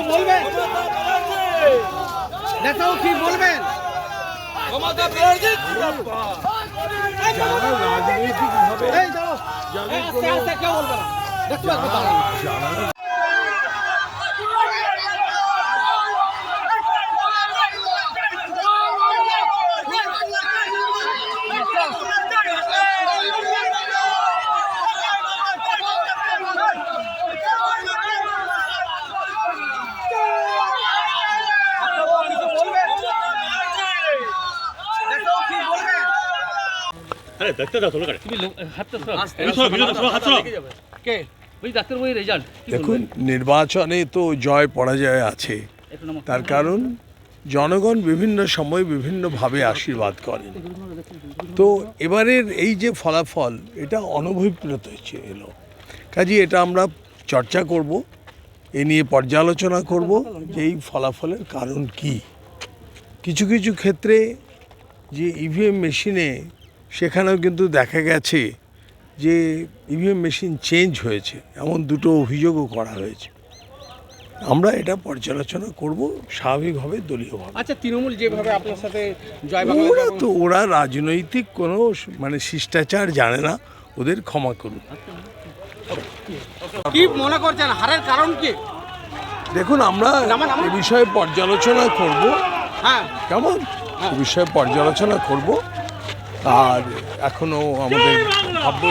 কিছু বলবেন? নেতাও কি বলবেন? যারা রাজনৈতিকভাবে এই দাঁড়াও যাদের এই, আস্তে, কোনো আস্তে, কেউ বলবে না দেখছ একবার দাঁড়াও। যারা কিছু বলবেন নেতাও কি বলবেন আরে দেখতে দাও তোলো তুমি হাতটা সরাও। এই সরো, হাত সরাও। কে? ওই ডাক্তারবাবুর রেজাল্ট দেখুন নির্বাচনে তো জয় পরাজয় আছে। তার কারণ জনগণ বিভিন্ন সময় বিভিন্নভাবে আশীর্বাদ করেন। তো এবারের এই যে ফলাফল এটা অনভিপ্রেত হয়েছে এলো। কাজে এটা আমরা চর্চা করব এ নিয়ে পর্যালোচনা করব যে এই ফলাফলের কারণ কি। কিছু কিছু ক্ষেত্রে যে ইভিএম মেশিনে সেখানেও কিন্তু দেখা গেছে যে ইভিএম মেশিন চেঞ্জ হয়েছে এমন দুটো অভিযোগও করা হয়েছে। আমরা এটা পর্যালোচনা করব স্বাভাবিকভাবে দলীয়ভাবে। আচ্ছা তৃণমূল যেভাবে আপনার সাথে জয় ওরা তো ওরা রাজনৈতিক কোনো মানে শিষ্টাচার জানে না ওদের ক্ষমা করুন। কি মনে করছেন? হারের কারণ কি? দেখুন আমরা নামান। এ বিষয়ে পর্যালোচনা করব। হ্যাঁ। কেমন? এ বিষয়ে পর্যালোচনা করব। আর এখনও আমাদের ভাববো